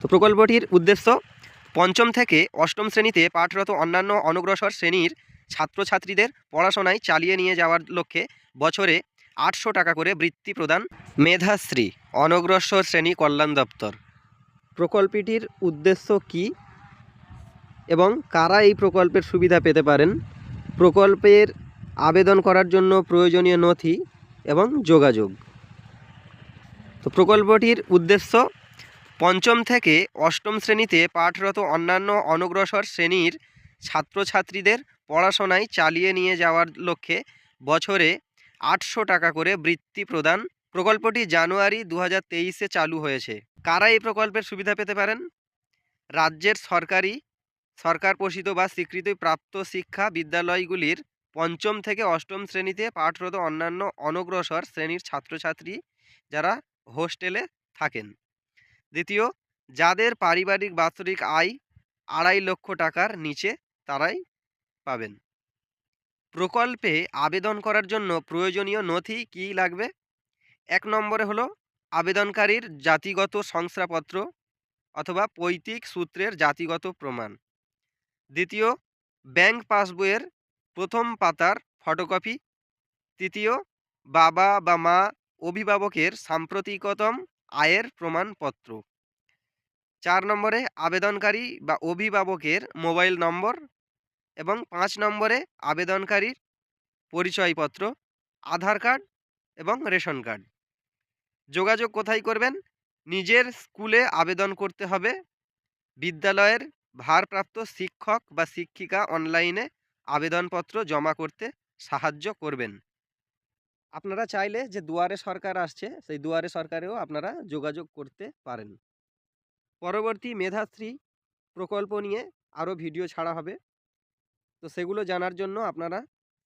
তো প্রকল্পটির উদ্দেশ্য পঞ্চম থেকে অষ্টম শ্রেণীতে পাঠরত অন্যান্য অনগ্রসর শ্রেণির ছাত্রছাত্রীদের পড়াশোনায় চালিয়ে নিয়ে যাওয়ার লক্ষ্যে বছরে আটশো টাকা করে বৃত্তি প্রদান। মেধাশ্রী, অনগ্রসর শ্রেণি কল্যাণ দপ্তর। প্রকল্পটির উদ্দেশ্য কি এবং কারা এই প্রকল্পের সুবিধা পেতে পারেন? প্রকল্পের আবেদন করার জন্য প্রয়োজনীয় নথি এবং যোগাযোগ। তো প্রকল্পটির উদ্দেশ্য পঞ্চম থেকে অষ্টম শ্রেণীতে পাঠরত অন্যান্য অনগ্রসর শ্রেণির ছাত্রছাত্রীদের পড়াশোনায় চালিয়ে নিয়ে যাওয়ার লক্ষ্যে বছরে আটশো টাকা করে বৃত্তি প্রদান। প্রকল্পটি জানুয়ারি দু হাজার চালু হয়েছে। কারা এই প্রকল্পের সুবিধা পেতে পারেন? রাজ্যের সরকারি সরকার পোষিত বা স্বীকৃতি প্রাপ্ত শিক্ষা বিদ্যালয়গুলির পঞ্চম থেকে অষ্টম শ্রেণীতে পাঠরত অন্যান্য অনগ্রসর শ্রেণির ছাত্রছাত্রী যারা হোস্টেলে থাকেন। দ্বিতীয়, যাদের পারিবারিক বাৎসরিক আয় আড়াই লক্ষ টাকার নিচে তারাই পাবেন। প্রকল্পে আবেদন করার জন্য প্রয়োজনীয় নথি কী লাগবে? এক নম্বরে হলো আবেদনকারীর জাতিগত শংসাপত্র অথবা পৈতৃক সূত্রের জাতিগত প্রমাণ। দ্বিতীয়, ব্যাংক পাসবইয়ের প্রথম পাতার ফটোকপি। তৃতীয়, বাবা বা মা অভিভাবকের সাম্প্রতিকতম আয়ের প্রমাণপত্র। চার নম্বরে আবেদনকারী বা অভিভাবকের মোবাইল নম্বর এবং পাঁচ নম্বরে আবেদনকারীর পরিচয়পত্র, আধার কার্ড এবং রেশন কার্ড। যোগাযোগ কোথায় করবেন? নিজের স্কুলে আবেদন করতে হবে। বিদ্যালয়ের ভারপ্রাপ্ত শিক্ষক বা শিক্ষিকা অনলাইনে আবেদনপত্র জমা করতে সাহায্য করবেন। আপনারা চাইলে যে দুয়ারে সরকার আসছে, সেই দুয়ারে সরকারেও আপনারা যোগাযোগ করতে পারেন। পরবর্তী মেধাশ্রী প্রকল্প নিয়ে আরও ভিডিও ছাড়া হবে। তো সেগুলো জানার জন্য আপনারা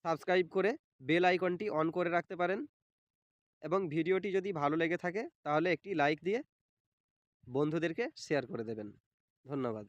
সাবস্ক্রাইব করে বেল আইকনটি অন করে রাখতে পারেন এবং ভিডিওটি যদি ভালো লেগে থাকে, তাহলে একটি লাইক দিয়ে বন্ধুদেরকে শেয়ার করে দেবেন। ধন্যবাদ।